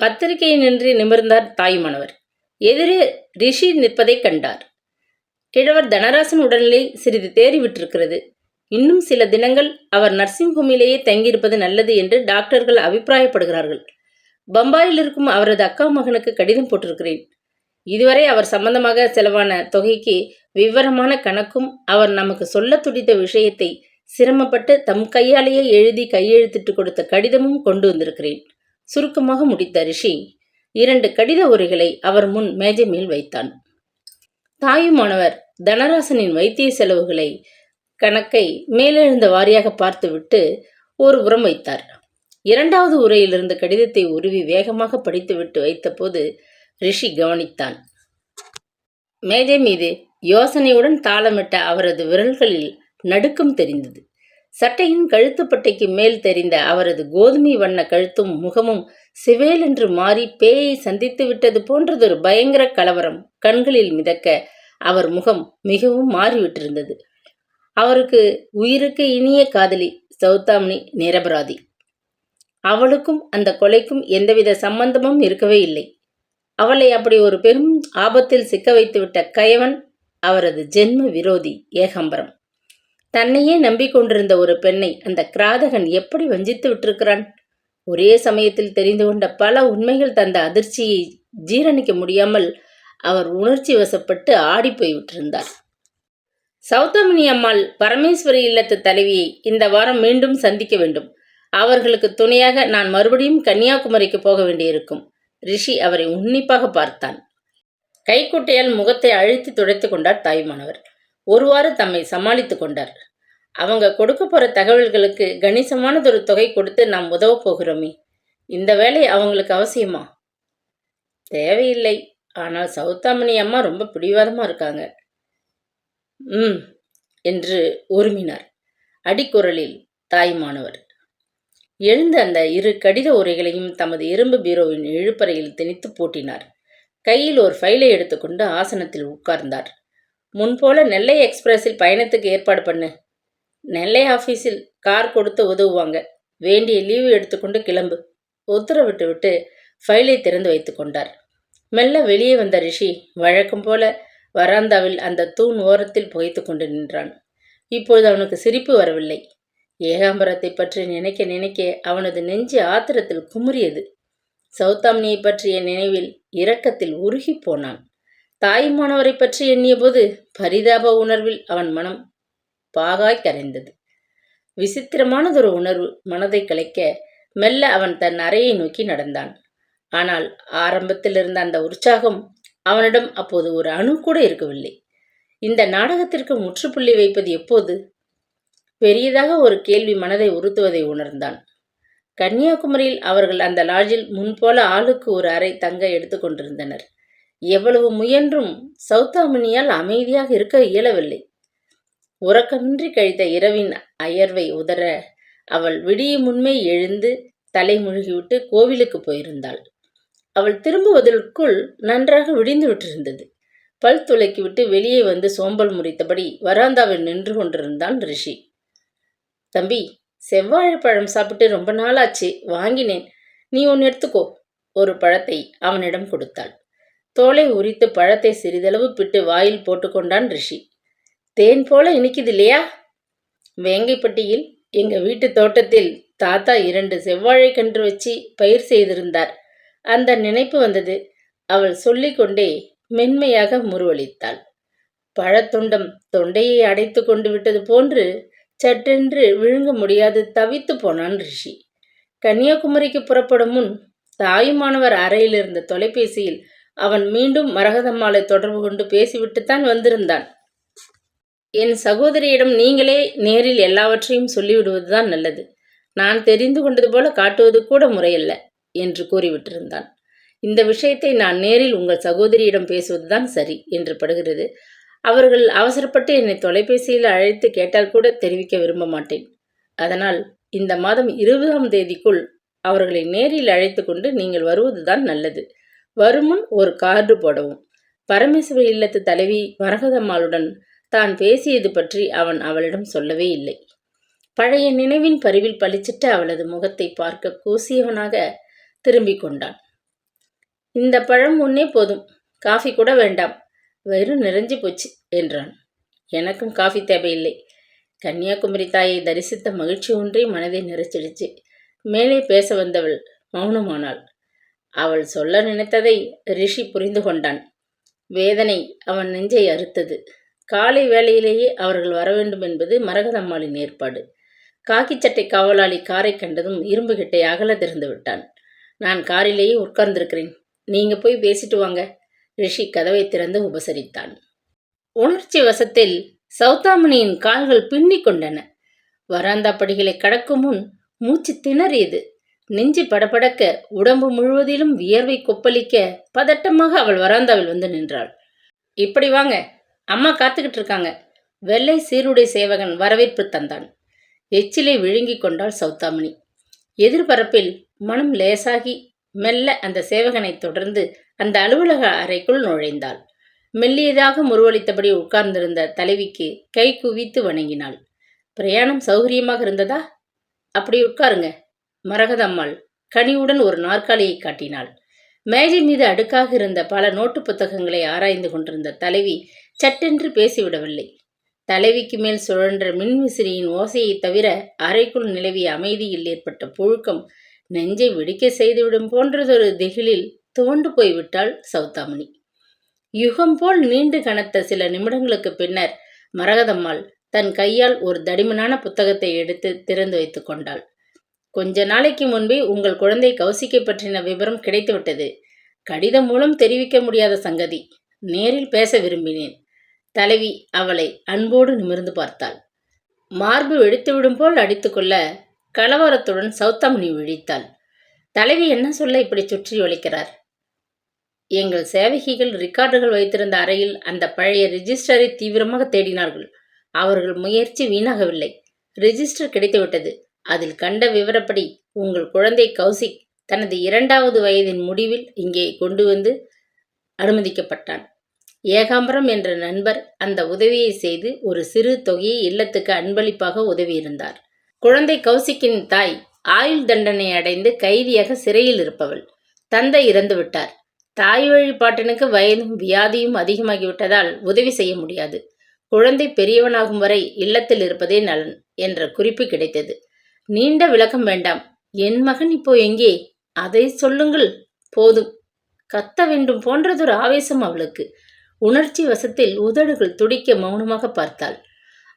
பத்திரிகை நின்று நிமிர்ந்தார் தாயுமானவர் எதிரே ரிஷி நிற்பதைக் கண்டார். கிழவர் தனராசன் உடல்நிலை சிறிது தேறிவிட்டிருக்கிறது. இன்னும் சில தினங்கள் அவர் நர்சிங் ஹோமிலேயே தங்கியிருப்பது நல்லது என்று டாக்டர்கள் அபிப்பிராயப்படுகிறார்கள். பம்பாயில் இருக்கும் அவரது அக்கா மகனுக்கு கடிதம் போட்டிருக்கிறேன். இதுவரை அவர் சம்பந்தமாக செலவான தொகைக்கு விவரமான கணக்கும் அவர் நமக்கு சொல்ல துடித்த விஷயத்தை சிரமப்பட்டு தம் கையாலேயே எழுதி கையெழுத்திட்டு கொடுத்த கடிதமும் கொண்டு வந்திருக்கிறேன். சுருக்கமாக முடித்த ரிஷி இரண்டு கடித உரைகளை அவர் முன் மேஜை மேல் வைத்தான். தாயுமானவர் தனராசனின் வைத்திய செலவுகளை கணக்கை மேலெழுந்த வாரியாக பார்த்துவிட்டு ஒரு உரம் வைத்தார். இரண்டாவது உரையிலிருந்து கடிதத்தை உருவி வேகமாக படித்துவிட்டு வைத்தபோது ரிஷி கவனித்தான். மேஜை மீது யோசனையுடன் தாளமிட்ட அவரது விரல்களில் நடுக்கம் தெரிந்தது. சட்டையின் கழுத்துப்பட்டைக்கு மேல் தெரிந்த அவரது கோதுமை வண்ண கழுத்தும் முகமும் சிவேலென்று மாறி பேயை சந்தித்து விட்டது போன்றதொரு பயங்கர கலவரம் கண்களில் மிதக்க அவர் முகம் மிகவும் மாறிவிட்டிருந்தது. அவருக்கு உயிருக்கு இனிய காதலி சௌத்தாமணி நிரபராதி. அவளுக்கும் அந்த கொலைக்கும் எந்தவித சம்பந்தமும் இருக்கவே இல்லை. அவளை அப்படி ஒரு பெரும் ஆபத்தில் சிக்க வைத்துவிட்ட கயவன் அவரது ஜென்ம விரோதி ஏகாம்பரம். தன்னையே நம்பிக்கொண்டிருந்த ஒரு பெண்ணை அந்த கிராதகன் எப்படி வஞ்சித்து விட்டிருக்கிறான்? ஒரே சமயத்தில் தெரிந்து கொண்ட பல உண்மைகள் தந்த அதிர்ச்சியை ஜீரணிக்க முடியாமல் அவர் உணர்ச்சி வசப்பட்டு ஆடிப்போய் விட்டிருந்தார். சௌதமணி அம்மாள் பரமேஸ்வரி இல்லத்து தலைவியை இந்த வாரம் மீண்டும் சந்திக்க வேண்டும். அவர்களுக்கு துணையாக நான் மறுபடியும் கன்னியாகுமரிக்கு போக வேண்டியிருக்கும். ரிஷி அவரை உன்னிப்பாக பார்த்தான். கைக்குட்டையால் முகத்தை அழுத்தி துடைத்து கொண்டார் தாய்மானவர். ஒருவாறு தம்மை சமாளித்து கொண்டார். அவங்க கொடுக்க போற தகவல்களுக்கு கணிசமானதொரு தொகை கொடுத்து நாம் உதவ போகிறோமே. இந்த வேலை அவங்களுக்கு அவசியமா? தேவையில்லை. ஆனால் சௌத்தாமணி அம்மா ரொம்ப பிடிவாதமா இருக்காங்க. ம் என்று உருமினார். அடிக்குரலில் தாய்மானவர் எழுந்த அந்த இரு கடித உரைகளையும் தமது இரும்பு பீரோவின் இழுப்பறையில் திணித்து பூட்டினார். கையில் ஒரு ஃபைலை எடுத்துக்கொண்டு ஆசனத்தில் உட்கார்ந்தார். முன்போல நெல்லை எக்ஸ்பிரஸில் பயணத்துக்கு ஏற்பாடு பண்ணு. நெல்லை ஆஃபீஸில் கார் கொடுத்து உதவுவாங்க. வேண்டிய லீவு எடுத்துக்கொண்டு கிளம்பு. உத்தரவிட்டு விட்டு ஃபைலை திறந்து வைத்து கொண்டார். மெல்ல வெளியே வந்த ரிஷி வழக்கம் போல வராந்தாவில் அந்த தூண் ஓரத்தில் புகைத்து கொண்டு நின்றான். இப்பொழுது அவனுக்கு சிரிப்பு வரவில்லை. ஏகாம்பரத்தை பற்றி நினைக்க நினைக்க அவனது நெஞ்சு ஆத்திரத்தில் குமுறியது. சௌதாம்னியை பற்றிய நினைவில் இரக்கத்தில் உருகி போனான். தாய்மானவரை பற்றி எண்ணியபோது பரிதாப உணர்வில் அவன் மனம் பாகாய் கரைந்தது. விசித்திரமானதொரு உணர்வு மனதை கலைக்க மெல்ல அவன் தன் அறையை நோக்கி நடந்தான். ஆனால் ஆரம்பத்தில் இருந்த அந்த உற்சாகம் அவனிடம் அப்போது ஒரு அணு கூட இருக்கவில்லை. இந்த நாடகத்திற்கு முற்றுப்புள்ளி வைப்பது எப்போது? பெரியதாக ஒரு கேள்வி மனதை உறுத்துவதை உணர்ந்தான். கன்னியாகுமரியில் அவர்கள் அந்த லாட்ஜில் முன்போல ஆளுக்கு ஒரு அறை தங்க எடுத்துக்கொண்டிருந்தனர் எவ்வளவு முயன்றும் சௌத்தாமணியால் அமைதியாக இருக்க இயலவில்லை. உறக்கமின்றி கழித்த இரவின் அயர்வை உதற அவள் விடிய முன்மே எழுந்து தலை முழுகிவிட்டு கோவிலுக்கு போயிருந்தாள். அவள் திரும்புவதற்குள் நன்றாக விடிந்து விட்டிருந்தது. பல் துளைக்கிவிட்டு வெளியே வந்து சோம்பல் முறித்தபடி வராந்தாவில் நின்று கொண்டிருந்தான் ரிஷி. தம்பி செவ்வாழைப்பழம் சாப்பிட்டு ரொம்ப நாளாச்சு வாங்கினேன். நீ ஒன்று எடுத்துக்கோ ஒரு பழத்தை அவனிடம் கொடுத்தாள். தோலை உரித்து பழத்தை சிறிதளவு பிட்டு வாயில் போட்டுக்கொண்டான் ரிஷி. தேன் போல இனிக்குது இல்லையா வேங்கைப்பட்டியில் எங்க வீட்டு தோட்டத்தில் தாத்தா இரண்டு செவ்வாழை கன்று வச்சு பயிர் செய்திருந்தார். அந்த நினைப்பு வந்தது. அவள் சொல்லிக்கொண்டே மென்மையாக முருவளித்தாள் பழத்துண்டம் தொண்டையை அடைத்து கொண்டு விட்டது போன்று சட்டென்று விழுங்க முடியாது தவித்து போனான் ரிஷி. கன்னியாகுமரிக்கு புறப்படும் முன் தாயுமானவர் அறையிலிருந்த தொலைபேசியில் அவன் மீண்டும் மரகதம்மாளை தொடர்பு கொண்டு பேசிவிட்டுத்தான் வந்திருந்தான். என் சகோதரியிடம் நீங்களே நேரில் எல்லாவற்றையும் சொல்லிவிடுவதுதான் நல்லது. நான் தெரிந்து கொண்டது போல காட்டுவது கூட முறையல்ல என்று கூறிவிட்டிருந்தான். இந்த விஷயத்தை நான் நேரில் உங்கள் சகோதரியிடம் பேசுவதுதான் சரி என்று படுகிறது. அவர்கள் அவசரப்பட்டு என்னை தொலைபேசியில் அழைத்து கேட்டால் கூட தெரிவிக்க விரும்ப மாட்டேன். அதனால் இந்த மாதம் இருபதாம் தேதிக்குள் அவர்களை நேரில் அழைத்து கொண்டு நீங்கள் வருவதுதான் நல்லது. வருமுன் ஒரு கார்டு போடவும். பரமேஸ்வரி இல்லத்து தலைவி மரகதம்மாளுடன் தான் பேசியது பற்றி அவன் அவளிடம் சொல்லவே இல்லை. பழைய நினைவின் பரிவில் பளிச்சிட்டு அவளது முகத்தை பார்க்க கூசியவனாக திரும்பிக் கொண்டான். இந்த பழம் ஒன்னே போதும். காஃபி கூட வேண்டாம். வெறும் நிறைஞ்சு போச்சு என்றான். எனக்கும் காஃபி தேவையில்லை. கன்னியாகுமரி தாயை தரிசித்த மகிழ்ச்சி ஒன்றே மனதை நிறைச்சிடுச்சு. மேலே பேச வந்தவள் மௌனமானாள். அவள் சொல்ல நினைத்ததை ரிஷி புரிந்து கொண்டான். வேதனை அவன் நெஞ்சை அறுத்தது. காலை வேளையிலேயே அவர்கள் வர வேண்டும் என்பது மரகதம்மாளின் ஏற்பாடு. காக்கி சட்டை காவலாளி காரை கண்டதும் இரும்பு கிட்டை அகல திறந்து விட்டான். நான் காரிலேயே உட்கார்ந்திருக்கிறேன். நீங்க போய் பேசிட்டு வாங்க. ரிஷி கதவை திறந்து உபசரித்தான். உணர்ச்சி வசத்தில் சௌதாமணியின் கால்கள் பின்னிக் கொண்டன. வராந்தா படிகளை கடக்கும் முன் மூச்சு திணறியது. நெஞ்சு படபடக்க உடம்பு முழுவதிலும் வியர்வை கொப்பளிக்க பதட்டமாக அவள் வராந்தாவில் வந்து நின்றாள். இப்படி வாங்க அம்மா காத்துக்கிட்டு இருக்காங்க. வெள்ளை சீருடை சேவகன் வரவேற்பு தந்தான். எச்சிலை விழுங்கிக் கொண்டாள் சௌத்தாமணி எதிர்பரப்பில் மனம் லேசாகி மெல்ல அந்த சேவகனை தொடர்ந்து அந்த அலுவலக அறைக்குள் நுழைந்தாள். மெல்லியதாக முருவளித்தபடி உட்கார்ந்திருந்த தலைவிக்கு கை குவித்து வணங்கினாள். பிரயாணம் சௌகரியமாக இருந்ததா? அப்படி உட்காருங்க. மரகதம்மாள் கனிவுடன் ஒரு நாற்காலியை காட்டினாள். மேஜை மீது அடுக்காக இருந்த பல நோட்டு புத்தகங்களை ஆராய்ந்து கொண்டிருந்த தலைவி சட்டென்று பேசிவிடவில்லை. தலைவிக்கு மேல் சுழன்ற மின்விசிறியின் ஓசையைத் தவிர அறைக்குள் நிலவிய அமைதியில் ஏற்பட்ட புழுக்கம் நெஞ்சை வெடிக்க செய்துவிடும் போன்றதொரு திகிலில் துவண்டு போய்விட்டாள் சௌதாமணி யுகம் போல் நீண்டு கனத்த சில நிமிடங்களுக்கு பின்னர் மரகதம்மாள் தன் கையால் ஒரு தடிமனான புத்தகத்தை எடுத்து திறந்து வைத்துக் கொண்டாள். கொஞ்ச நாளைக்கு முன்பே உங்கள் குழந்தை கௌசிக்கை பற்றின விவரம் கிடைத்துவிட்டது. கடிதம் மூலம் தெரிவிக்க முடியாத சங்கதி. நேரில் பேச விரும்பினேன். தலைவி அவளை அன்போடு நிமிர்ந்து பார்த்தாள். மார்பு வெடித்துவிடும் போல் அடித்துக்கொள்ள கலவரத்துடன் சௌத்தமணி விழித்தாள். தலைவி என்ன சொல்ல இப்படி சுற்றி ஒழிக்கிறார் எங்கள் சேவகிகள் ரிக்கார்டுகள் வைத்திருந்த அறையில் அந்த பழைய ரிஜிஸ்டரை தீவிரமாக தேடினார்கள். அவர்கள் முயற்சி வீணாகவில்லை. ரிஜிஸ்டர் கிடைத்துவிட்டது. அதில் கண்ட விவரப்படி உங்கள் குழந்தை கௌசிக் தனது இரண்டாவது வயதின் முடிவில் இங்கே கொண்டு வந்து அனுமதிக்கப்பட்டான். ஏகாம்பரம் என்ற நண்பர் அந்த உதவியை செய்து ஒரு சிறு தொகையை இல்லத்துக்கு அன்பளிப்பாக உதவியிருந்தார். குழந்தை கௌசிக்கின் தாய் ஆயுள் தண்டனை அடைந்து கைதியாக சிறையில் இருப்பவள். தந்தை இறந்து விட்டார். தாய் வழிபாட்டனுக்கு வயதும் வியாதியும் அதிகமாகிவிட்டதால் உதவி செய்ய முடியாது. குழந்தை பெரியவனாகும் வரை இல்லத்தில் இருப்பதே நலன் என்ற குறிப்பு கிடைத்தது. நீண்ட விளக்கம் வேண்டாம். என் மகன் இப்போ எங்கே? அதை சொல்லுங்கள். போதும். கத்த வேண்டும் போன்றதொரு ஆவேசம் அவளுக்கு. உணர்ச்சி வசத்தில் உதடுகள் துடிக்க மௌனமாக பார்த்தாள்.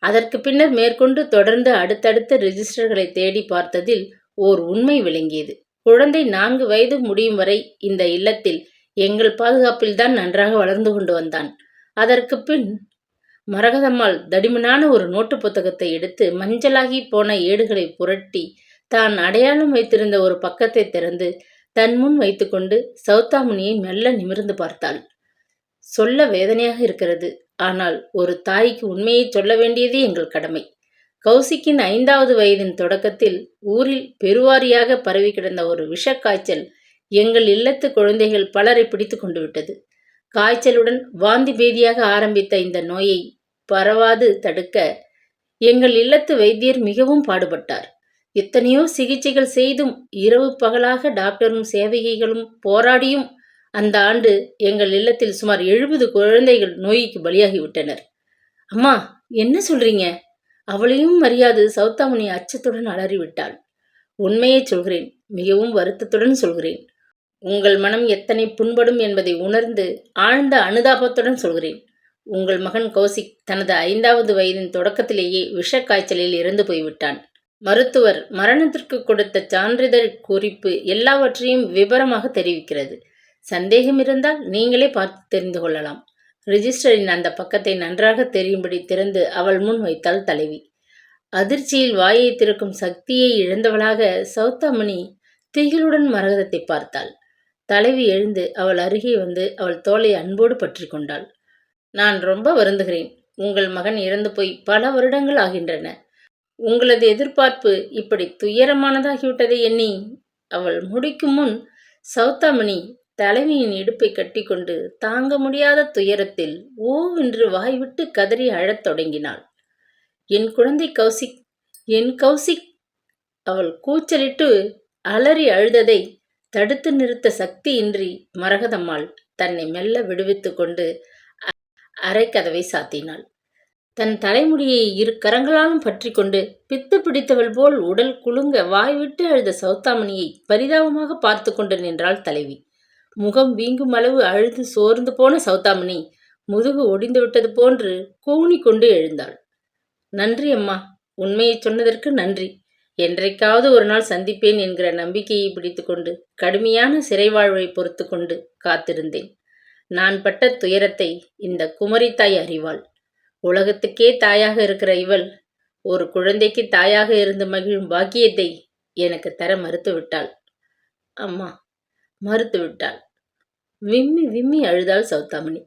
அதற்கு பின்னர் மேற்கொண்டு தொடர்ந்து அடுத்தடுத்த ரிஜிஸ்டர்களை தேடி பார்த்ததில் ஓர் உண்மை விளங்கியது. குழந்தை நான்கு வயது முடியும் வரை இந்த இல்லத்தில் எங்கள் பாதுகாப்பில்தான் நன்றாக வளர்ந்து கொண்டு வந்தான். அதற்கு பின் மரகதம்மாள் தடிமனான ஒரு நோட்டு புத்தகத்தை எடுத்து மஞ்சளாகி போன ஏடுகளை புரட்டி தான் அடையாளம் வைத்திருந்த ஒரு பக்கத்தை திறந்து தன் முன் வைத்துக்கொண்டு சௌத்தாமுனியை மெல்ல நிமிர்ந்து பார்த்தாள். சொல்ல வேதனையாக இருக்கிறது. ஆனால் ஒரு தாய்க்கு உண்மையை சொல்ல வேண்டியது எங்கள் கடமை. கௌசிக்கின் ஐந்தாவது வயதின் தொடக்கத்தில் ஊரில் பெருவாரியாக பரவி கிடந்த ஒரு விஷக்காய்ச்சல் எங்கள் இல்லத்து குழந்தைகள் பலரை பிடித்து கொண்டு விட்டது. காய்ச்சலுடன் வாந்தி பேதியாக ஆரம்பித்த இந்த நோயை பரவாது தடுக்க எங்கள் இல்லத்து வைத்தியர் மிகவும் பாடுபட்டார். எத்தனையோ சிகிச்சைகள் செய்தும் இரவு பகலாக டாக்டரும் சேவகிகளும் போராடியும் அந்த ஆண்டு எங்கள் இல்லத்தில் சுமார் எழுபது குழந்தைகள் நோய்க்கு பலியாகிவிட்டனர். அம்மா என்ன சொல்றீங்க? அவளையும் மரியாது சௌத்தாமணி அச்சத்துடன் அலறிவிட்டாள். உண்மையை சொல்கிறேன் மிகவும் வருத்தத்துடன் சொல்கிறேன். உங்கள் மனம் எத்தனை புண்படும் என்பதை உணர்ந்து ஆழ்ந்த அனுதாபத்துடன் சொல்கிறேன். உங்கள் மகன் கௌசிக் தனது ஐந்தாவது வயதின் தொடக்கத்திலேயே விஷக்காய்ச்சலில் இறந்து போய்விட்டான். மருத்துவர் மரணத்திற்கு கொடுத்த சான்றிதழ் குறிப்பு எல்லாவற்றையும் விவரமாக தெரிவிக்கிறது. சந்தேகம் இருந்தால் நீங்களே பார்த்து தெரிந்து கொள்ளலாம். ரிஜிஸ்டரின் அந்த பக்கத்தை நன்றாக தெரியும்படி திறந்து அவள் முன் வைத்தாள் தலைவி. அதிர்ச்சியில் வாயை திறக்கும் சக்தியை இழந்தவளாக சௌத்தாமணி திகிலுடன் மரகதத்தை பார்த்தாள். தலைவி எழுந்து அவள் அருகே வந்து அவள் தோலை அன்போடு பற்றி கொண்டாள். நான் ரொம்ப வருந்துகிறேன். உங்கள் மகன் இறந்து போய் பல வருடங்கள் ஆகின்றன. உங்களது எதிர்பார்ப்பு இப்படி துயரமானதாகிவிட்டதை எண்ணி அவள் முடிக்கும் முன் சௌத்தாமணி தலைவியின் இடுப்பை கட்டிக்கொண்டு தாங்க முடியாத துயரத்தில் ஓவென்று வாய்விட்டு கதறி அழத் தொடங்கினாள். என் குழந்தை கௌசிக் என் கௌசிக் அவள் கூச்சலிட்டு அலறி அழுததை தடுத்து நிறுத்த சக்தியின்றி மரகதம்மாள் தன்னை மெல்ல விடுவித்து கொண்டு அரைக்கதவை சாத்தினாள். தன் தலைமுடியை இரு கரங்களாலும் பற்றி கொண்டு பித்து பிடித்தவள் போல் உடல் குலுங்க வாய்விட்டு அழுத சௌத்தாமணியை பரிதாபமாக பார்த்து கொண்டு நின்றாள் தலைவி. முகம் வீங்கும் அளவு அழுது சோர்ந்து போன சௌத்தாமணி முதுகு ஒடிந்து விட்டது போன்று கூனி கொண்டு எழுந்தாள். நன்றி அம்மா. உண்மையை சொன்னதற்கு நன்றி. என்றைக்காவது ஒரு நாள் சந்திப்பேன் என்கிற நம்பிக்கையை பிடித்துக்கொண்டு கடுமையான சிறைவாழ்வை பொறுத்து கொண்டு காத்திருந்தேன். நான் பட்ட துயரத்தை இந்த குமரித்தாய் அறிவாள். உலகத்துக்கே தாயாக இருக்கிற இவள் ஒரு குழந்தைக்கு தாயாக இருந்து மகிழும் பாக்கியத்தை எனக்கு தர மறுத்துவிட்டாள். அம்மா மறுத்து விட்டாள் விம்மி விம்மி அழுதாள் சௌத்தாமணி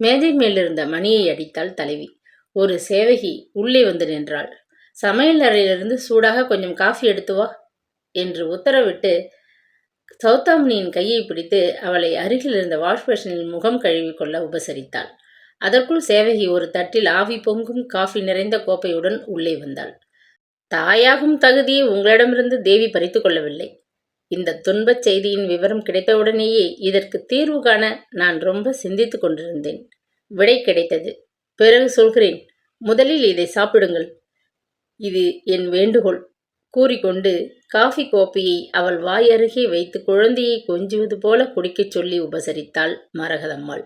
மேஜை மேலிருந்த மணியை அடித்தாள் தலைவி. ஒரு சேவகி உள்ளே வந்து நின்றாள். சமையல் அறையிலிருந்து சூடாக கொஞ்சம் காஃபி எடுத்து வா என்று உத்தரவிட்டு சௌத்தாமணியின் கையை பிடித்து அவளை அருகில் இருந்த வாஷ் பேஷனில் முகம் கழுவிக்கொள்ள உபசரித்தாள். அதற்குள் சேவகி ஒரு தட்டில் ஆவி பொங்கும் காஃபி நிறைந்த கோப்பையுடன் உள்ளே வந்தாள். தாயாகும் தகுதியை உங்களிடமிருந்து தேவி பறித்து கொள்ளவில்லை. இந்த துன்பச் செய்தியின் விவரம் கிடைத்தவுடனேயே இதற்கு தீர்வு காண நான் ரொம்ப சிந்தித்துக் கொண்டிருந்தேன். விடை கிடைத்தது. பிறகு சொல்கிறேன். முதலில் இதை சாப்பிடுங்கள். இது என் வேண்டுகோள். கூறிக்கொண்டு காஃபி கோப்பையை அவள் வாயருகே வைத்து குழந்தையை கொஞ்சுவது போல குடிக்கச் சொல்லி உபசரித்தாள் மரகதம்மாள்.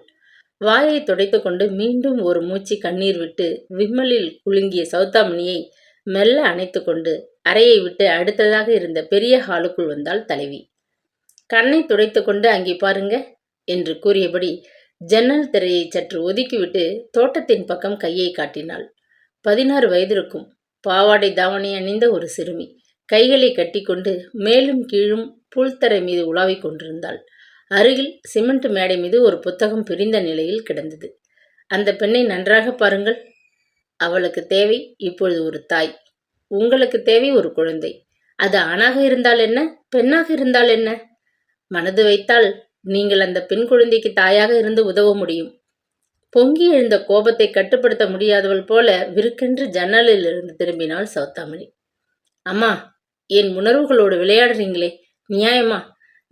வாயை துடைத்துக்கொண்டு மீண்டும் ஒரு மூச்சு கண்ணீர் விட்டு விம்மலில் குலுங்கிய சௌத்தாமணியை மெல்ல அணைத்து கொண்டு அறையை விட்டு அடுத்ததாக இருந்த பெரிய ஹாலுக்குள் வந்தாள் தலைவி. கண்ணை துடைத்துக்கொண்டு அங்கே பாருங்க என்று கூறியபடி ஜன்னல் திரையை சற்று ஒதுக்கிவிட்டு தோட்டத்தின் பக்கம் கையை காட்டினாள். பதினாறு வயதிருக்கும் பாவாடை தாவணி அணிந்த ஒரு சிறுமி. கைகளை கட்டிக்கொண்டு மேலும் கீழும் புல்தரை மீது உலாவிக் கொண்டிருந்தாள். அருகில் சிமெண்ட் மேடை மீது ஒரு புத்தகம் பிரிந்த நிலையில் கிடந்தது. அந்த பெண்ணை நன்றாக பாருங்கள். அவளுக்கு தேவை இப்பொழுது ஒரு தாய். உங்களுக்கு தேவை ஒரு குழந்தை. அது ஆணாக இருந்தால் என்ன? பெண்ணாக இருந்தால் என்ன? மனது வைத்தால் நீங்கள் அந்த பெண் குழந்தைக்கு தாயாக இருந்து உதவ முடியும். பொங்கி எழுந்த கோபத்தை கட்டுப்படுத்த முடியாதவள் போல விருக்கென்று ஜன்னலில் இருந்து திரும்பினாள் சௌத்தாமணி அம்மா என் உணர்வுகளோடு விளையாடுறீங்களே. நியாயமா?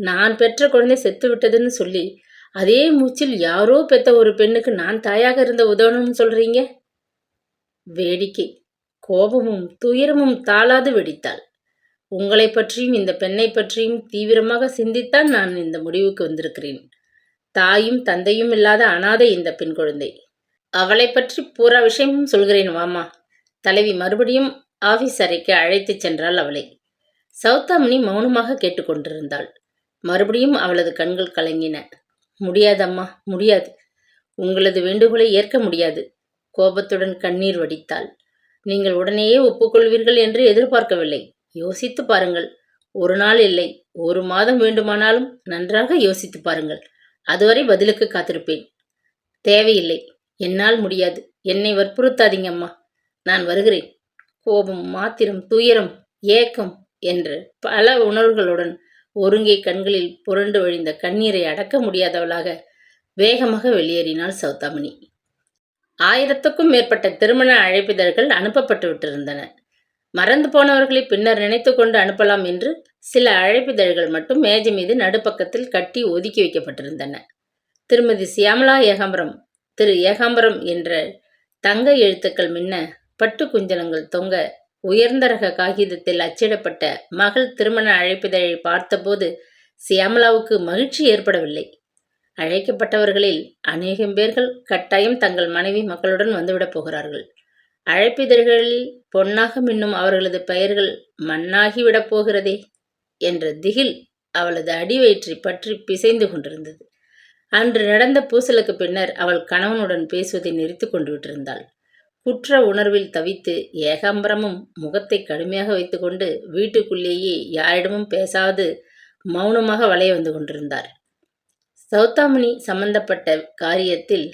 நான் பெற்ற குழந்தை செத்து விட்டதுன்னு சொல்லி அதே மூச்சில் யாரோ பெத்த ஒரு பெண்ணுக்கு நான் தாயாக இருந்த உதவணும்னு சொல்றீங்க? வேடிக்கை. கோபமும் துயரமும் தாளாது வெடித்தாள். உங்களை பற்றியும் இந்த பெண்ணை பற்றியும் தீவிரமாக சிந்தித்தான் நான் இந்த முடிவுக்கு வந்திருக்கிறேன். தாயும் தந்தையும் இல்லாத அனாதை இந்த பெண் குழந்தை. அவளை பற்றி பூரா விஷயமும் சொல்கிறேன் வாமா தலைவி மறுபடியும் ஆபீஸ் அறைக்கு அழைத்துச் சென்றாள் அவளை. சௌத்தாமணி மௌனமாக கேட்டுக்கொண்டிருந்தாள் மறுபடியும் அவளது கண்கள் கலங்கின. முடியாதம்மா முடியாது. உங்களது வேண்டுகோளை ஏற்க முடியாது. கோபத்துடன் கண்ணீர் வடித்தாள். நீங்கள் உடனேயே ஒப்புக்கொள்வீர்கள் என்று எதிர்பார்க்கவில்லை. யோசித்து பாருங்கள். ஒரு நாள் இல்லை. ஒரு மாதம் வேண்டுமானாலும் நன்றாக யோசித்து பாருங்கள். அதுவரை பதிலுக்கு காத்திருப்பேன். தேவையில்லை. என்னால் முடியாது. என்னை வற்புறுத்தாதீங்க அம்மா நான் வருகிறேன். கோபம் மாத்திரம் துயரம் ஏக்கம் என்று பல உணர்வுகளுடன் ஒருங்கே கண்களில் புரண்டு வழிந்த கண்ணீரை அடக்க முடியாதவளாக வேகமாக வெளியேறினாள் சௌதாமணி ஆயிரத்துக்கும் மேற்பட்ட திருமண அழைப்பிதழ்கள் அனுப்பப்பட்டு விட்டிருந்தன. மறந்து போனவர்களை பின்னர் நினைத்து கொண்டு அனுப்பலாம் என்று சில அழைப்பிதழ்கள் மட்டும் மேஜை மீது நடுப்பக்கத்தில் கட்டி ஒதுக்கி வைக்கப்பட்டிருந்தன. திருமதி சியாமலா ஏகாம்பரம் திரு ஏகாம்பரம் என்ற தங்க எழுத்துக்கள் மின்ன பட்டு குஞ்சலங்கள் தொங்க உயர்ந்த ரக காகிதத்தில் அச்சிடப்பட்ட மகள் திருமண அழைப்பிதழை பார்த்தபோது சியாமலாவுக்கு மகிழ்ச்சி ஏற்படவில்லை. அழைக்கப்பட்டவர்களில் அநேகம் பேர்கள் கட்டாயம் தங்கள் மனைவி மக்களுடன் வந்துவிடப் போகிறார்கள். அழைப்பிதழ்களில் பொன்னாக மின்னும் அவர்களது பெயர்கள் மண்ணாகிவிடப் போகிறதே என்ற திகில் அவளது அடிவயிற்றை பற்றி பிசைந்து கொண்டிருந்தது. அன்று நடந்த பூசலுக்கு பின்னர் அவள் கணவனுடன் பேசுவதை நிறுத்தி கொண்டு விட்டிருந்தாள். குற்ற உணர்வில் தவித்து ஏகாம்பரமும் முகத்தை கடுமையாக வைத்துக்கொண்டு வீட்டுக்குள்ளேயே யாரிடமும் பேசாது மௌனமாக வளைய வந்து கொண்டிருந்தார். சௌத்தாமணி சம்பந்தப்பட்ட காரியத்தில்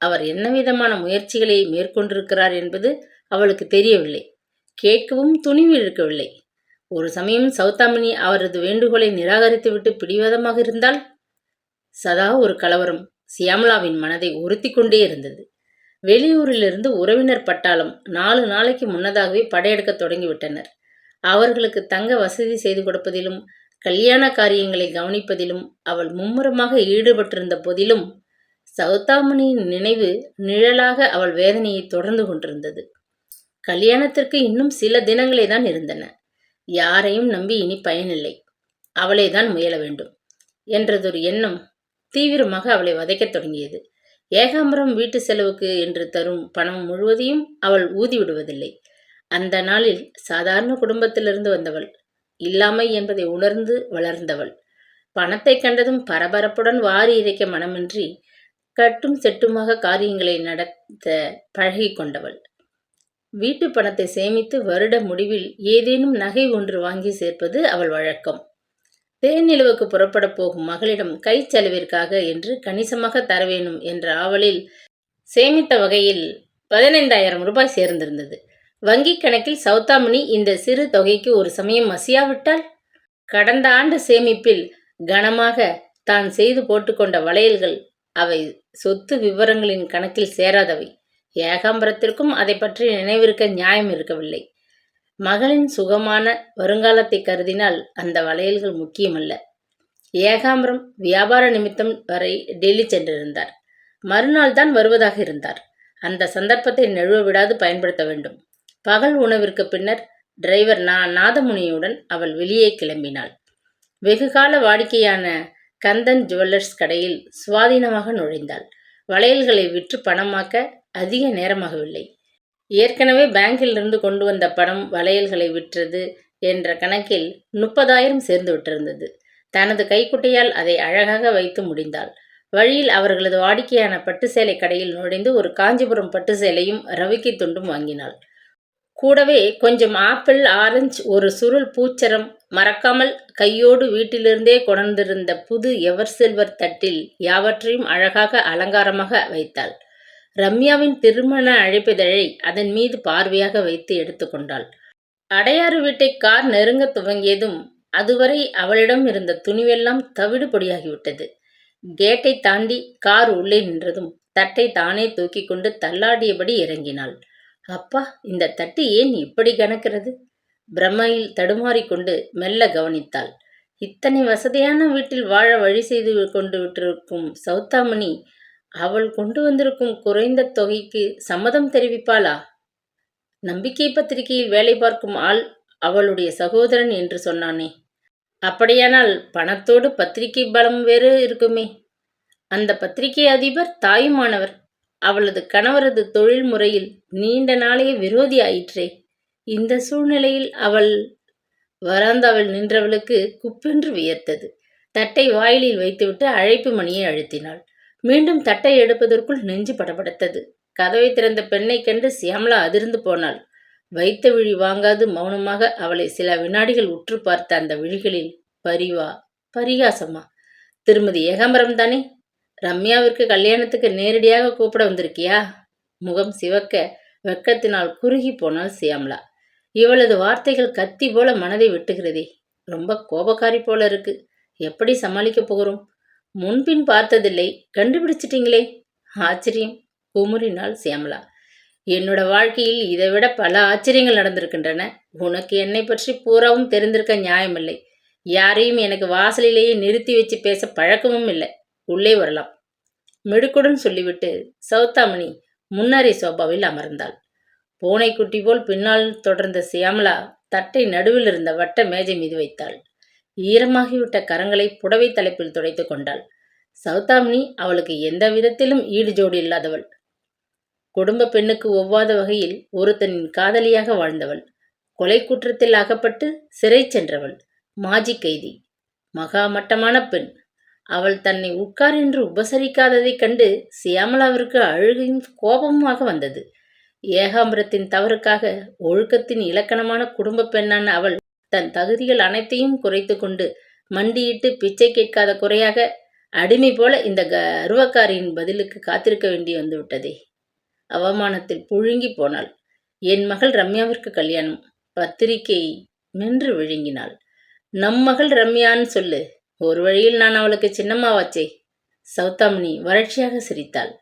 அவர் என்ன விதமான முயற்சிகளை மேற்கொண்டிருக்கிறார் என்பது அவளுக்கு தெரியவில்லை. கேட்கவும் துணிவு இருக்கவில்லை. ஒரு சமயம் சௌத்தாமணி அவரது வேண்டுகோளை நிராகரித்துவிட்டு பிடிவாதமாக இருந்தால் சதா ஒரு கலவரம். சியாமலாவின் மனதை உறுத்தி கொண்டே இருந்தது. வெளியூரிலிருந்து உறவினர் பட்டாளம் நாலு நாளைக்கு முன்னதாகவே படையெடுக்க தொடங்கிவிட்டனர். அவர்களுக்கு தங்க வசதி செய்து கொடுப்பதிலும் கல்யாண காரியங்களை கவனிப்பதிலும் அவள் மும்முரமாக ஈடுபட்டிருந்த போதிலும் சௌதாமணியின் நினைவு நிழலாக அவள் வேதனையை தொடர்ந்து கொண்டிருந்தது. கல்யாணத்திற்கு இன்னும் சில தினங்களே தான் இருந்தன. யாரையும் நம்பி இனி பயனில்லை. அவளே தான் முயல வேண்டும் என்றதொரு எண்ணம் தீவிரமாக அவளை வதைக்கத் தொடங்கியது. ஏகாம்பரம் வீட்டு செலவுக்கு என்று தரும் பணம் முழுவதையும் அவள் ஊதிவிடுவதில்லை அந்த நாளில் சாதாரண குடும்பத்திலிருந்து வந்தவள் இல்லாமை என்பதை உணர்ந்து வளர்ந்தவள். பணத்தை கண்டதும் பரபரப்புடன் வாரி இறைக்க மனமின்றி கட்டும் செட்டுமாக காரியங்களை நடத்த பழகி கொண்டவள். வீட்டு பணத்தை சேமித்து வருட முடிவில் ஏதேனும் நகை ஒன்று வாங்கி சேர்ப்பது அவள் வழக்கம். தேனிலவுக்கு புறப்பட போகும் மகளிடம் கை செலவிற்காக என்று கணிசமாக தர வேணும் என்ற ஆவலில் சேமித்த வகையில் பதினைந்தாயிரம் ரூபாய் சேர்ந்திருந்தது. வங்கி கணக்கில் சௌதாமணி இந்த சிறு தொகைக்கு ஒரு சமயம் மசியாவிட்டால் கடந்த ஆண்டு சேமிப்பில் கனமாக தான் செய்து போட்டுக்கொண்ட வளையல்கள் அவை சொத்து விவரங்களின் கணக்கில் சேராதவை. ஏகாம்பரத்திற்கும் அதை பற்றி நினைவிருக்க நியாயம் இருக்கவில்லை. மகளின் சுகமான வருங்காலத்தை கருதினால் அந்த வளையல்கள் முக்கியமல்ல. ஏகாம்பரம் வியாபார நிமித்தம் வரை டெல்லி சென்றிருந்தார். மறுநாள் தான் வருவதாக இருந்தார். அந்த சந்தர்ப்பத்தை நழுவ விடாது பயன்படுத்த வேண்டும். பகல் உணவிற்கு பின்னர் டிரைவர் நா நாதமுனியுடன் அவள் வெளியே கிளம்பினாள். வெகுகால வாடிக்கையான கந்தன் ஜுவல்லர்ஸ் கடையில் சுவாதீனமாக நுழைந்தாள். வளையல்களை விற்று பணமாக்க அதிக நேரமாகவில்லை. ஏற்கனவே பேங்கிலிருந்து கொண்டு வந்த பணம் வளையல்களை விற்றது என்ற கணக்கில் முப்பதாயிரம் சேர்ந்து விட்டிருந்தது. தனது கைக்குட்டையால் அதை அழகாக வைத்து முடிந்தாள். வழியில் அவர்களது வாடிக்கையான பட்டு சேலை கடையில் நுழைந்து ஒரு காஞ்சிபுரம் பட்டு சேலையும் ரவிக்கை துண்டும் வாங்கினாள். கூடவே கொஞ்சம் ஆப்பிள் ஆரஞ்சு ஒரு சுருள் பூச்சரம் மறக்காமல் கையோடு வீட்டிலிருந்தே கொணர்ந்திருந்த புது எவர் சில்வர் தட்டில் யாவற்றையும் அழகாக அலங்காரமாக வைத்தாள். ரம்யாவின் திருமண அழைப்பிதழை அதன் மீது பார்வையாக வைத்து எடுத்துக்கொண்டாள் அடையாறு வீட்டை கார் நெருங்க துவங்கியதும் அதுவரை அவளிடம் இருந்த துணிவெல்லாம் தவிடு பொடியாகிவிட்டது. கேட்டை தாண்டி கார் உள்ளே நின்றதும் தட்டை தானே தூக்கி கொண்டு தள்ளாடியபடி இறங்கினாள். அப்பா இந்த தட்டு ஏன் இப்படி கணக்கிறது பிரம்மையில் தடுமாறிக்கொண்டு மெல்ல கவனித்தாள். இத்தனை வசதியான வீட்டில் வாழ வழி செய்து கொண்டு விட்டிருக்கும் சௌத்தாமணி அவள் கொண்டு வந்திருக்கும் குறைந்த தொகைக்கு சம்மதம் தெரிவிப்பாளா? நம்பிக்கை பத்திரிகையில் வேலை பார்க்கும் ஆள் அவளுடைய சகோதரன் என்று சொன்னானே. அப்படியானால் பணத்தோடு பத்திரிகை பலம் வேறு இருக்குமே. அந்த பத்திரிகை அதிபர் தாயுமானவர் அவளது கணவரது தொழில் முறையில் நீண்ட நாளைய விரோதி ஆயிற்றே. இந்த சூழ்நிலையில் அவள் வராந்தாவில் நின்றவளுக்கு குப்பென்று வியர்த்தது தட்டை வாயிலில் வைத்துவிட்டு அழைப்பு மணியை அழுத்தினாள். மீண்டும் தட்டை எடுப்பதற்குள் நெஞ்சு படபடத்தது. கதவை திறந்த பெண்ணை கண்டு சியாமலா அதிர்ந்து போனாள். வைத்த விழி வாங்காது மௌனமாக அவளை சில வினாடிகள் உற்று பார்த்த அந்த விழிகளில் பரிவா பரிகாசமா திருமதி ஏகாம்பரம் தானே? ரம்யாவிற்கு கல்யாணத்துக்கு நேரடியாக கூப்பிட வந்திருக்கியா? முகம் சிவக்க வெக்கத்தினால் குறுகி போனாள் சியாமலா இவளது வார்த்தைகள் கத்தி போல மனதை வெட்டுகிறதே. ரொம்ப கோபக்காரி போல இருக்கு. எப்படி சமாளிக்க போகிறோம்? முன்பின் பார்த்ததில்லை. கண்டுபிடிச்சிட்டீங்களே. ஆச்சரியம். குமுறினாள் சியாமலா. என்னோட வாழ்க்கையில் இதைவிட பல ஆச்சரியங்கள் நடந்திருக்கின்றன. உனக்கு என்னை பற்றி பூராவும் தெரிந்திருக்க நியாயமில்லை. யாரையும் எனக்கு வாசலிலேயே நிறுத்தி வச்சு பேச பழக்கமும் இல்லை. உள்ளே வரலாம். மிடுக்குடன் சொல்லிவிட்டு சௌத்தாமணி முன்னரை சோபாவில் அமர்ந்தாள். பூனைக்குட்டி போல் பின்னால் தொடர்ந்த சியாமலா தட்டை நடுவில் இருந்த வட்ட மேஜை மீது வைத்தாள். ஈரமாகிவிட்ட கரங்களை புடவை தலைப்பில் துடைத்து கொண்டாள். சௌதாமினி அவளுக்கு எந்த விதத்திலும் ஈடுஜோடு இல்லாதவள். குடும்ப பெண்ணுக்கு ஒவ்வாத வகையில் ஒருத்தனின் காதலியாக வாழ்ந்தவள். கொலை குற்றத்தில் அகப்பட்டு சிறை சென்றவள். மாஜி கைதி. மகாமட்டமான பெண். அவள் தன்னை உட்கார் என்று உபசரிக்காததைக் கண்டு சியாமலாவிற்கு அழுகையும் கோபமுமாக வந்தது. ஏகாம்பரத்தின் தவறுக்காக ஒழுக்கத்தின் இலக்கணமான குடும்ப பெண்ணான அவள் தன் தகுதிகள் அனைத்தையும் குறைத்து கொண்டு மண்டியிட்டு பிச்சை கேட்காத குறையாக அடிமை போல இந்த கர்வக்காரியின் பதிலுக்கு காத்திருக்க வேண்டி வந்துவிட்டதே. அவமானத்தில் புழுங்கி போனாள். என் மகள் ரம்யாவிற்கு கல்யாணம். பத்திரிகை மென்று விழுங்கினாள். நம் மகள் ரம்யான்னு சொல்லு. ஒரு வழியில் நான் அவளுக்கு சின்னம்மாவாச்சே. சௌத்தாமணி வறட்சியாக சிரித்தாள்.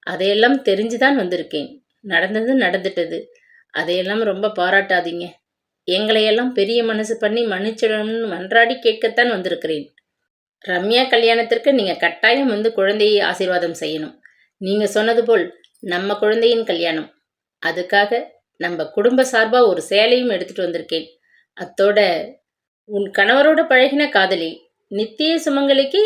அதையெல்லாம் தெரிஞ்சுதான் வந்திருக்கேன். நடந்தது நடந்துட்டது. அதையெல்லாம் ரொம்ப பாராட்டாதீங்க. எங்களையெல்லாம் பெரிய மனசு பண்ணி மன்னிச்சிடணும்னு மன்றாடி கேட்கத்தான் வந்திருக்கிறேன். ரம்யா கல்யாணத்திற்கு நீங்க கட்டாயம் வந்து குழந்தையை ஆசீர்வாதம் செய்யணும். நீங்க சொன்னது போல் நம்ம குழந்தையின் கல்யாணம். அதுக்காக நம்ம குடும்ப சார்பா ஒரு சேலையும் எடுத்துட்டு வந்திருக்கேன். அத்தோட உன் கணவரோட பழகின காதலி நித்திய சுமங்கலிக்கு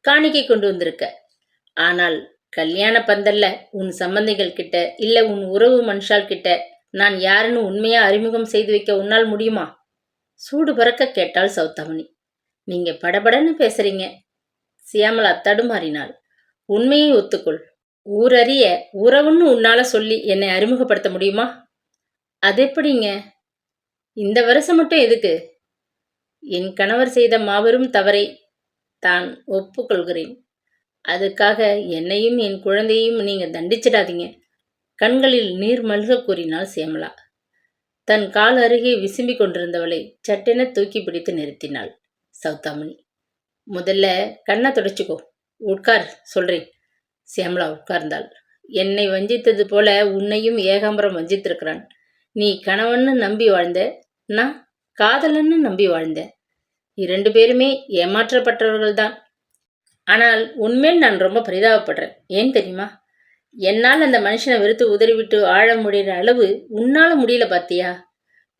காணிக்கை கொண்டு வந்திருக்க. ஆனால் கல்யாண பந்தல்ல உன் சம்பந்திகள் கிட்ட இல்ல உன் உறவு மனுஷால் கிட்ட நான் யாருன்னு உண்மையா அறிமுகம் செய்து வைக்க உன்னால் முடியுமா? சூடு பறக்க கேட்டாள் சௌதாமணி நீங்க படபடன்னு பேசுறீங்க. சியாமலா தடுமாறினாள். உண்மையை ஒத்துக்கொள். ஊரறிய உறவுன்னு உன்னால சொல்லி என்னை அறிமுகப்படுத்த முடியுமா? அது எப்படிங்க? இந்த வருஷம் மட்டும் எதுக்கு? என் கணவர் செய்த மாபெரும் தவறை தான் ஒப்புக்கொள்கிறேன். அதுக்காக என்னையும் என் குழந்தையும் நீங்கள் தண்டிச்சிடாதீங்க. கண்களில் நீர் மல்க கூறினாள் சேமலா. தன் கால் அருகே விசும்பி கொண்டிருந்தவளை சட்டென தூக்கி பிடித்து நிறுத்தினாள் சௌதாமணி முதல்ல கண்ணை தொடச்சிக்கோ. உட்கார் சொல்றேன். சேமலா உட்கார்ந்தாள். என்னை வஞ்சித்தது போல உன்னையும் ஏகாம்பரம் வஞ்சித்திருக்கிறான். நீ கணவன்னு நம்பி வாழ்ந்த நான் காதலன்னு நம்பி வாழ்ந்த. இரண்டு பேருமே ஏமாற்றப்பட்டவர்கள்தான். ஆனால் உண்மையில் நான் ரொம்ப பரிதாபப்படுறேன். ஏன் தெரியுமா? என்னால் அந்த மனுஷனை வெறுத்து உதறிவிட்டு ஆழ முடிகிற அளவு உன்னால் முடியல பார்த்தியா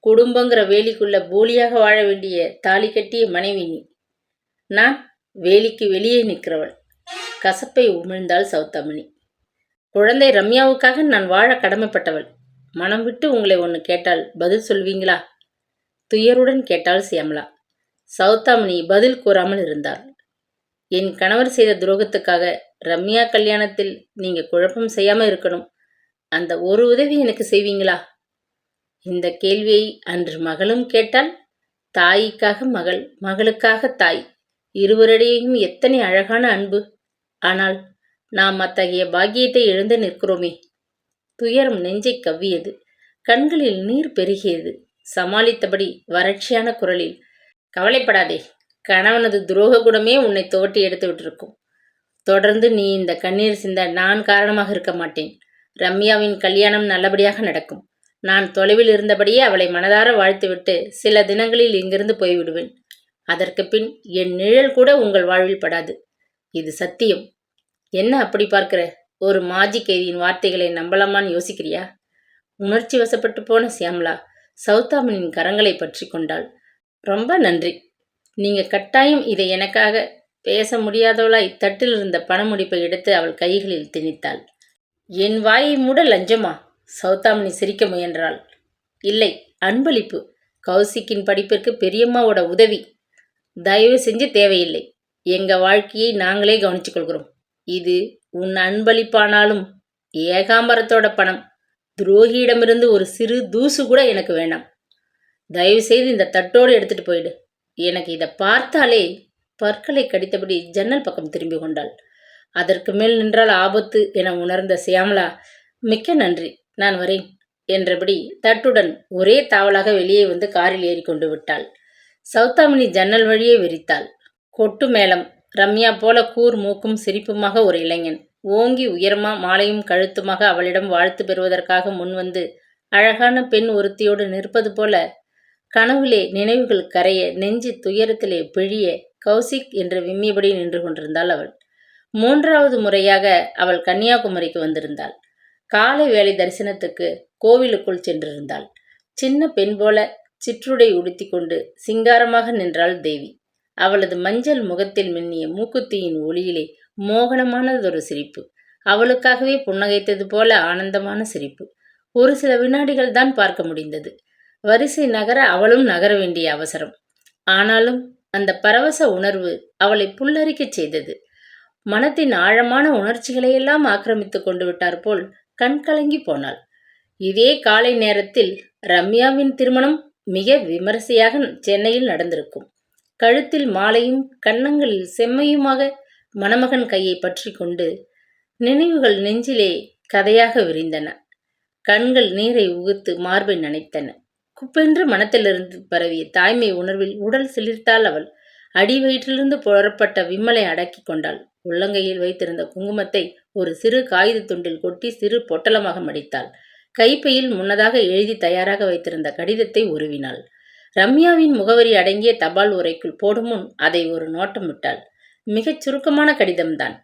குடும்பங்கிற வேலிக்குள்ள போலியாக வாழ வேண்டிய தாலி கட்டிய மனைவி நீ. நான் வேலிக்கு வெளியே நிற்கிறவள். கசப்பை உமிழ்ந்தாள் சௌதாமணி. குழந்தை ரம்யாவுக்காக நான் வாழ கடமைப்பட்டவள். மனம் விட்டு உங்களை ஒன்று கேட்டால் பதில் சொல்வீங்களா? துயருடன் கேட்டாள் சியமலா சௌதாமணி பதில் கூறாமல் இருந்தாள் என் கணவர் செய்த துரோகத்துக்காக ரம்யா கல்யாணத்தில் நீங்க குழப்பம் செய்யாம இருக்கணும். அந்த ஒரு உதவி எனக்கு செய்வீங்களா? இந்த கேள்வியை அன்று மகளும் கேட்டால் தாய்க்காக மகள் மகளுக்காக தாய். இருவரிடையேயும் எத்தனை அழகான அன்பு. ஆனால் நாம் அத்தகைய பாக்கியத்தை இழந்து நிற்கிறோமே. துயரம் நெஞ்சை கவ்வியது. கண்களில் நீர் பெருகியது. சமாளித்தபடி வறட்சியான குரலில் கவலைப்படாதே. கணவனது துரோக குணமே உன்னை துவட்டி எடுத்து விட்டிருக்கும். தொடர்ந்து நீ இந்த கண்ணீர் சிந்த நான் காரணமாக இருக்க மாட்டேன். ரம்யாவின் கல்யாணம் நல்லபடியாக நடக்கும். நான் தொலைவில் இருந்தபடியே அவளை மனதார வாழ்த்துவிட்டு சில தினங்களில் இங்கிருந்து போய்விடுவேன். அதற்கு பின் என் நிழல் கூட உங்கள் வாழ்வில் படாது. இது சத்தியம். என்ன அப்படி பார்க்கிற? ஒரு மாஜி கைதியின் வார்த்தைகளை நம்பலாமான்னு யோசிக்கிறியா? உணர்ச்சி வசப்பட்டு போன சியாம்லா சௌதாமனின் கரங்களை பற்றி கொண்டாள். ரொம்ப நன்றி. நீங்கள் கட்டாயம் இதை எனக்காக பேச முடியாதவளாய் தட்டில் இருந்த பணமுடிப்பை எடுத்து அவள் கைகளில் திணித்தாள். என் வாயை மூட லஞ்சமா? சௌதாமணி சிரிக்க முயன்றாள். இல்லை அன்பளிப்பு. கௌசிக்கின் படிப்பிற்கு பெரியம்மாவோட உதவி. தயவு செஞ்சு தேவையில்லை. எங்கள் வாழ்க்கையை நாங்களே கவனிச்சுக்கொள்கிறோம் இது உன் அன்பளிப்பானாலும் ஏகாம்பரத்தோட பணம். துரோகியிடமிருந்து ஒரு சிறு தூசு கூட எனக்கு வேண்டாம் தயவு செய்து இந்த தட்டோடு எடுத்துகிட்டு போயிடு. எனக்கு இதை பார்த்தாலே பற்களை கடித்தபடி ஜன்னல் பக்கம் திரும்பி கொண்டாள். அதற்கு மேல் நின்றால் ஆபத்து என உணர்ந்த சியாமலா மிக்க நன்றி நான் வரேன் என்றபடி தட்டுடன் ஒரே தாவலாக வெளியே வந்து காரில் ஏறி கொண்டு விட்டாள். சௌதாமினி ஜன்னல் வழியே விரித்தாள். கொட்டு மேளம் ரம்யா போல கூர் மூக்கும் சிரிப்புமாக ஒரு இளைஞன். ஓங்கி உயரமா மாலையும் கழுத்துமாக அவளிடம் வாழ்த்து பெறுவதற்காக முன்வந்து அழகான பெண் ஒருத்தியோடு நிற்பது போல கனவுலே நினைவுகள் கரைய நெஞ்சு துயரத்திலே பிழிய கௌசிக் என்று விம்மியபடி நின்று கொண்டிருந்தாள் அவள். மூன்றாவது முறையாக அவள் கன்னியாகுமரிக்கு வந்திருந்தாள். காலை வேலை தரிசனத்துக்கு கோவிலுக்குள் சென்றிருந்தாள். சின்ன பெண் போல சிற்றுடை உடுத்தி கொண்டு சிங்காரமாக நின்றாள் தேவி. அவளது மஞ்சள் முகத்தில் மின்னிய மூக்குத்தியின் ஒளியிலே மோகனமானதொரு சிரிப்பு. அவளுக்காகவே புன்னகைத்தது போல ஆனந்தமான சிரிப்பு. ஒரு சில வினாடிகள் தான் பார்க்க முடிந்தது. வரிசை நகர அவளும் நகர வேண்டிய அவசரம். ஆனாலும் அந்த பரவச உணர்வு அவளை புல்லரிக்கச் செய்தது. மனத்தின் ஆழமான உணர்ச்சிகளையெல்லாம் ஆக்கிரமித்து கொண்டு விட்டார் போல் கண் கலங்கி போனாள். இதே காலை நேரத்தில் ரம்யாவின் திருமணம் மிக விமரிசையாக சென்னையில் நடந்திருக்கும். கழுத்தில் மாலையும் கன்னங்களில் செம்மையுமாக மணமகன் கையை பற்றி கொண்டு நினைவுகள் நெஞ்சிலே கதையாக விரிந்தன. கண்கள் நீரை உகுத்து மார்பை நனைத்தன. குப்பென்று மனத்திலிருந்து பரவிய தாய்மை உணர்வில் உடல் சிலிர்த்தாள் அவள். அடி வயிற்றிலிருந்து புறப்பட்ட விம்மலை அடக்கி கொண்டாள். உள்ளங்கையில் வைத்திருந்த குங்குமத்தை ஒரு சிறு காகித துண்டில் கொட்டி சிறு பொட்டலமாக மடித்தாள். கைப்பையில் முன்னதாக எழுதி தயாராக வைத்திருந்த கடிதத்தை உருவினாள். ரம்யாவின் முகவரி அடங்கிய தபால் உரைக்குள் போடும் முன் அதை ஒரு நோட்டம் விட்டாள். மிகச் சுருக்கமான கடிதம்தான்.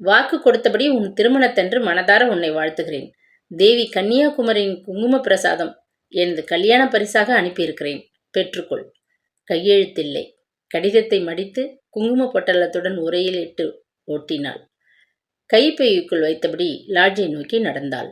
வாக்கு கொடுத்தபடி உன் திருமணத்தன்று மனதார உன்னை வாழ்த்துகிறேன். தேவி கன்னியாகுமரியின் குங்கும பிரசாதம் எனது கல்யாண பரிசாக அனுப்பியிருக்கிறேன். பெற்றுக்கொள். கையெழுத்தில்லை. கடிதத்தை மடித்து குங்கும பொட்டலத்துடன் உரையில் இட்டு ஒட்டினாள் கைப்பையுக்குள் வைத்தபடி லாட்ஜை நோக்கி நடந்தாள்.